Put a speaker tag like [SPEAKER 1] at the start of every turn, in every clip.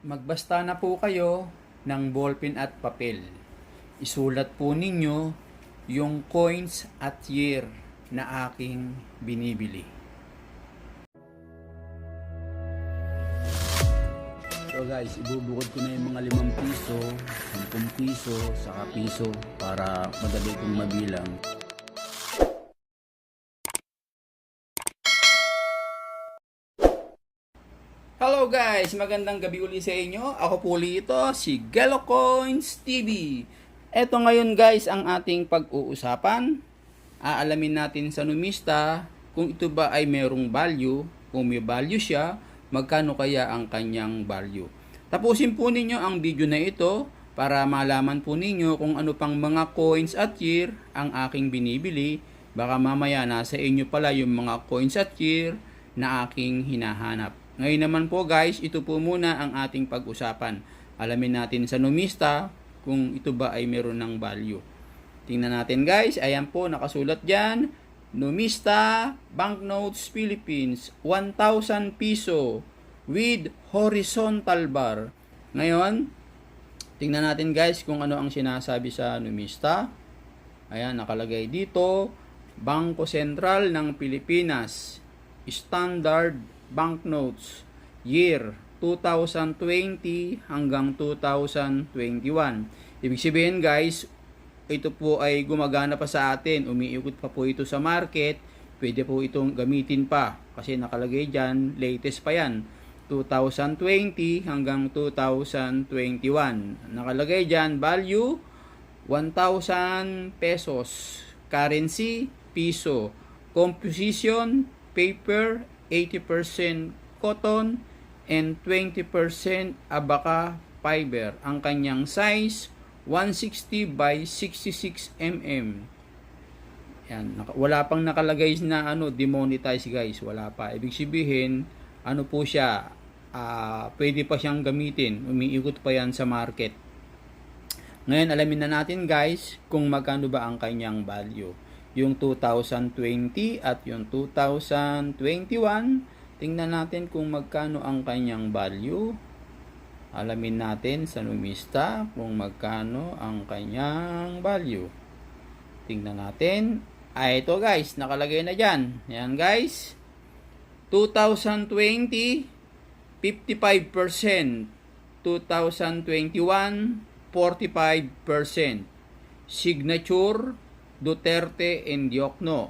[SPEAKER 1] Magbasta na po kayo ng ballpen at papel. Isulat po ninyo yung coins at year na aking binibili. So guys, ibubukod ko na yung mga limang piso, 10 piso, saka piso para madali kong mabilang. Hello guys! Magandang gabi uli sa inyo. Ako po uli ito, si Gelo Coins TV. Eto ngayon guys ang ating pag-uusapan. Aalamin natin sa numista kung ito ba ay merong value. Kung may value siya, magkano kaya ang kanyang value. Tapusin po ninyo ang video na ito para malaman po ninyo kung ano pang mga coins at year ang aking binibili. Baka mamaya nasa inyo pala yung mga coins at year na aking hinahanap. Ngayon naman po guys, ito po muna ang ating pag-usapan. Alamin natin sa numista kung ito ba ay meron ng value. Tingnan natin guys, ayan po nakasulat dyan. Numista Banknotes Philippines 1,000 piso with horizontal bar. Ngayon, tingnan natin guys kung ano ang sinasabi sa numista. Ayan, nakalagay dito, Bangko Sentral ng Pilipinas, Standard Banknotes, year 2020 hanggang 2021. Ibig sabihin guys, ito po ay gumagana pa sa atin, umiikot pa po ito sa market, pwede po itong gamitin pa kasi nakalagay dyan, latest pa yan. 2020 hanggang 2021. Nakalagay dyan, value 1,000 pesos. Currency, piso. Composition, paper, 80% cotton, and 20% abaca fiber. Ang kanyang size, 160 by 66 mm. Yan, wala pang nakalagay na ano, demonetize guys, wala pa. Ibig sabihin, ano po siya, ah, pwede pa siyang gamitin, umiikot pa yan sa market. Ngayon, alamin na natin guys kung magkano ba ang kanyang value. Yung 2020 at yung 2021, tingnan natin kung magkano ang kanyang value. Alamin natin sa numista kung magkano ang kanyang value. Tingnan natin. Ay, ito guys, nakalagay na dyan. Yan guys. 2020, 55%. 2021, 45%. Signature, Duterte and Diokno.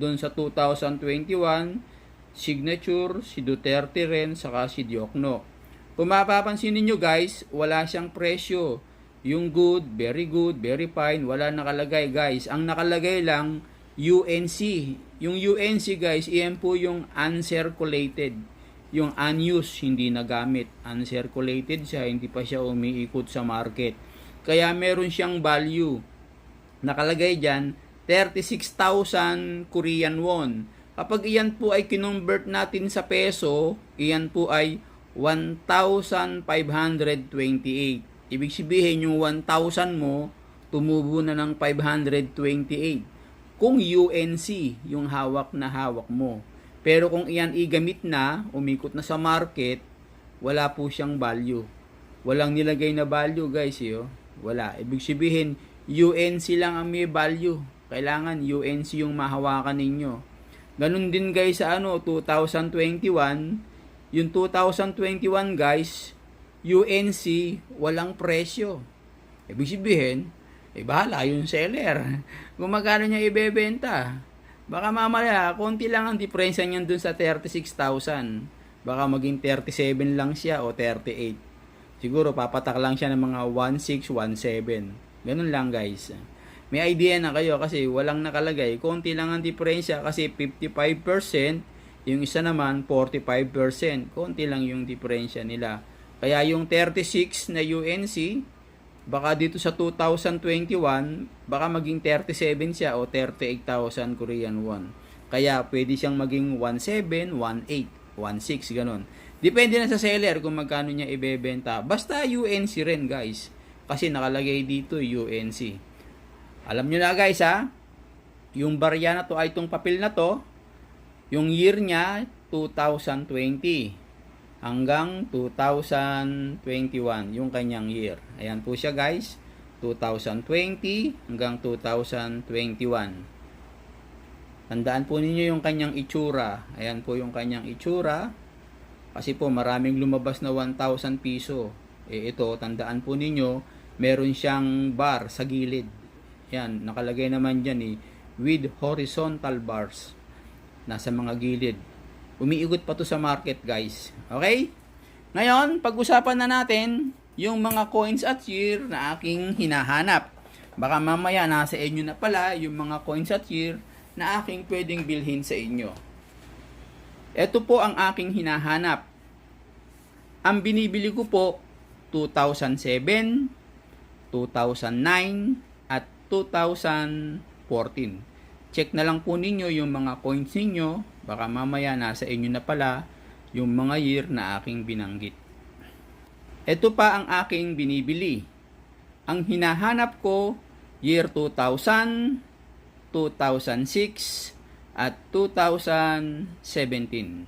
[SPEAKER 1] Doon sa 2021, signature, si Duterte rin, saka si Diokno. Kung mapapansin ninyo guys, wala siyang presyo. Yung good, very good, very fine, wala nakalagay guys. Ang nakalagay lang, UNC. Yung UNC guys, iyan po yung uncirculated. Yung unused, hindi nagamit. Uncirculated siya, hindi pa siya umiikot sa market. Kaya meron siyang value. Nakalagay dyan, 36,000 Korean won. Kapag iyan po ay kinonvert natin sa peso, iyan po ay 1,528. Ibig sabihin yung 1,000 mo, tumubo na ng 528. Kung UNC yung hawak na hawak mo. Pero kung iyan igamit na, umikot na sa market, wala po siyang value. Walang nilagay na value guys, yo. Wala. Ibig sabihin, UNC lang ang may value. Kailangan UNC yung mahawakan ninyo. Ganun din guys sa ano, 2021, yung 2021 guys, UNC walang presyo. Ibig sabihin, eh bahala yung seller. Kung magkano niya ibebenta. Baka mamaya, konti lang ang diferensya niyan dun sa 36,000. Baka maging 37 lang siya o 38. Siguro papatak lang siya ng mga 1617. Ganun lang guys. May idea na kayo kasi walang nakalagay. Konti lang ang diferensya kasi 55%, yung isa naman 45%. Konti lang yung diferensya nila. Kaya yung 36 na UNC, baka dito sa 2021, baka maging 37 siya o 38,000 Korean won. Kaya pwede siyang maging 17, 18, 16, ganun. Depende na sa seller kung magkano niya ibebenta. Basta UNC rin guys. Kasi nakalagay dito UNC. Alam nyo na guys ha, yung barya na to ay itong papel na to, yung year niya 2020. hanggang 2021 yung kanyang year. Ayan po siya guys. 2020 hanggang 2021. Tandaan po ninyo yung kanyang itsura. Ayan po yung kanyang itsura. Kasi po maraming lumabas na 1,000 piso. Eh ito, tandaan po ninyo, meron siyang bar sa gilid. Yan, nakalagay naman dyan eh, with horizontal bars. Nasa mga gilid. Umiigot pa to sa market guys. Okay? Ngayon, pag-usapan na natin yung mga coins at year na aking hinahanap. Baka mamaya nasa inyo na pala yung mga coins at year na aking pwedeng bilhin sa inyo. Ito po ang aking hinahanap. Ang binibili ko po 2007, 2009, at 2014. Check na lang po ninyo yung mga coins ninyo. Baka mamaya nasa inyo na pala yung mga year na aking binanggit. Ito pa ang aking binibili. Ang hinahanap ko, year 2000, 2006, at 2017.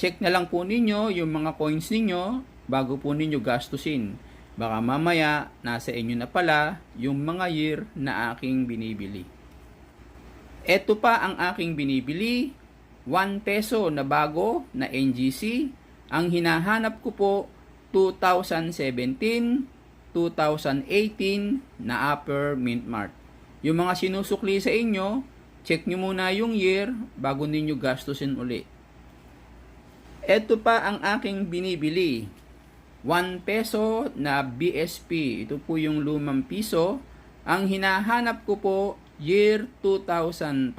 [SPEAKER 1] Check na lang po ninyo yung mga coins ninyo bago po ninyo gastusin. Baka mamaya nasa inyo na pala yung mga year na aking binibili. Ito pa ang aking binibili, 1 peso na bago na NGC. Ang hinahanap ko po 2017, 2018 na Upper Mint Mart. Yung mga sinusukli sa inyo, check nyo muna yung year bago ninyo gastusin uli. Ito pa ang aking binibili. 1 peso na BSP. Ito po yung lumang piso. Ang hinahanap ko po, year 2005.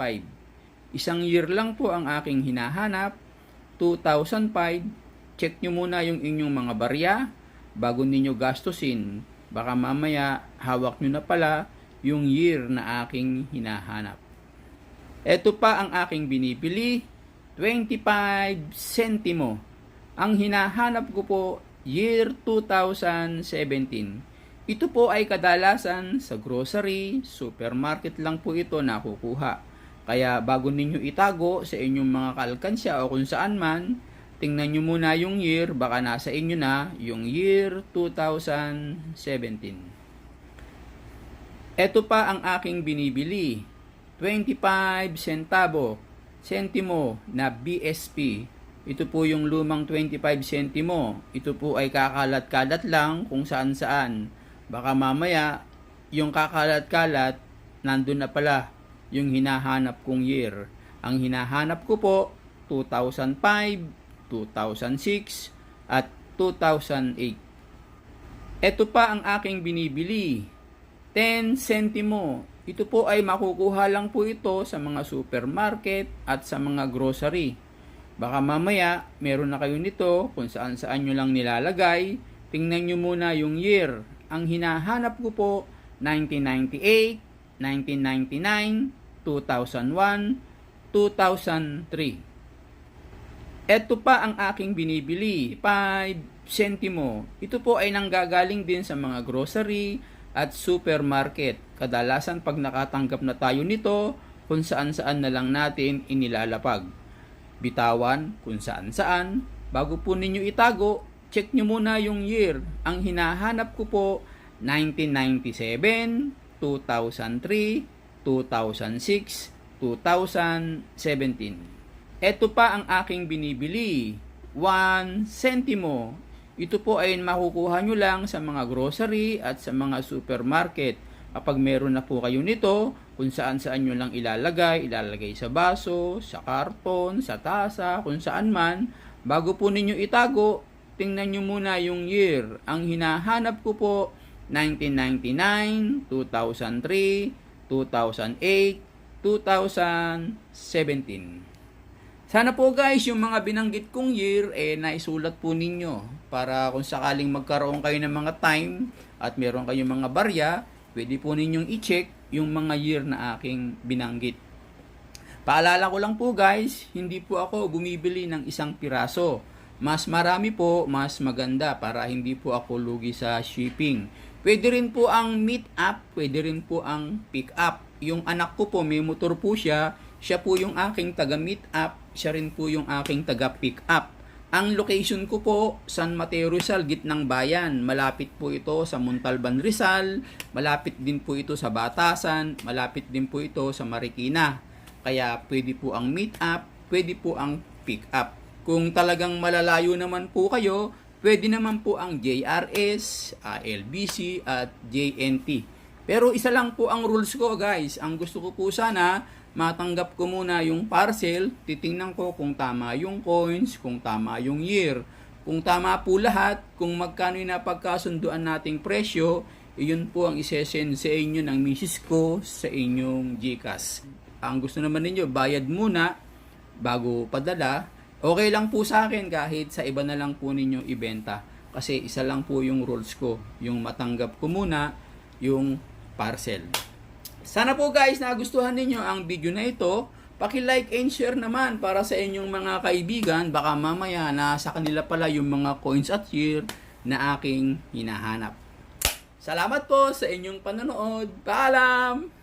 [SPEAKER 1] Isang year lang po ang aking hinahanap. 2005. Check nyo muna yung inyong mga barya bago ninyo gastusin. Baka mamaya hawak nyo na pala yung year na aking hinahanap. Ito pa ang aking binibili, 25 centimo. Ang hinahanap ko po, year 2017. Ito po ay kadalasan sa grocery, supermarket lang po ito nakukuha. Kaya bago ninyo itago sa inyong mga kalkansya o kung saan man, tingnan nyo muna yung year, baka nasa inyo na yung year 2017. Ito pa ang aking binibili. 25 centavo, sentimo na BSP. Ito po yung lumang 25 sentimo. Ito po ay kakalat-kalat lang kung saan-saan. Baka mamaya, yung kakalat-kalat, nandun na pala yung hinahanap kong year. Ang hinahanap ko po, 2005, 2006, at 2008. Ito pa ang aking binibili. 10 sentimo. Ito po ay makukuha lang po ito sa mga supermarket at sa mga grocery. Baka mamaya meron na kayo nito kung saan saan nyo lang nilalagay. Tingnan nyo muna yung year. Ang hinahanap ko po 1998, 1999, 2001, 2003. Ito pa ang aking binibili, 5 sentimo. Ito po ay nanggagaling din sa mga grocery at supermarket. Kadalasan pag nakatanggap na tayo nito, kung saan saan na lang natin inilalapag. Bitawan kung saan saan. Bago po ninyo itago, check nyo muna yung year. Ang hinahanap ko po, 1997, 2003, 2006, 2017. Ito pa ang aking binibili. 1 centimo. Ito po ay makukuha nyo lang sa mga grocery at sa mga supermarket. Kapag meron na po kayo nito, kung saan saan nyo lang ilalagay, ilalagay sa baso, sa karton, sa tasa, kung saan man, bago po ninyo itago, tingnan nyo muna yung year. Ang hinahanap ko po, 1999, 2003, 2008, 2017. Sana po guys, yung mga binanggit kong year, eh, naisulat po ninyo para kung sakaling magkaroon kayo ng mga time at meron kayong mga barya, pwede po ninyong i-check yung mga year na aking binanggit. Paalala ko lang po guys, hindi po ako bumibili ng isang piraso. Mas marami po, mas maganda para hindi po ako lugi sa shipping. Pwede rin po ang meet up, pwede rin po ang pick up. Yung anak ko po, may motor po siya, siya po yung aking taga meet up, siya rin po yung aking taga pick up. Ang location ko po, San Mateo Rizal, gitnang bayan. Malapit po ito sa Montalban Rizal, malapit din po ito sa Batasan, malapit din po ito sa Marikina. Kaya pwede po ang meet up, pwede po ang pick up. Kung talagang malalayo naman po kayo, pwede naman po ang JRS, ah, LBC at JNT. Pero isa lang po ang rules ko guys. Ang gusto ko po sana, matanggap ko muna yung parcel, titingnan ko kung tama yung coins, kung tama yung year. Kung tama po lahat, kung magkano yung napagkasunduan nating presyo, iyon po ang isesend sa inyo ng misis ko sa inyong GCash. Ang gusto naman ninyo, bayad muna bago padala. Okay lang po sa akin kahit sa iba na lang po ninyo ibenta. Kasi isa lang po yung rules ko, yung matanggap ko muna yung parcel. Sana po guys nagustuhan ninyo ang video na ito. Paki-like and share naman para sa inyong mga kaibigan. Baka mamaya na sa kanila pala yung mga coins at year na aking hinahanap. Salamat po sa inyong panonood. Paalam!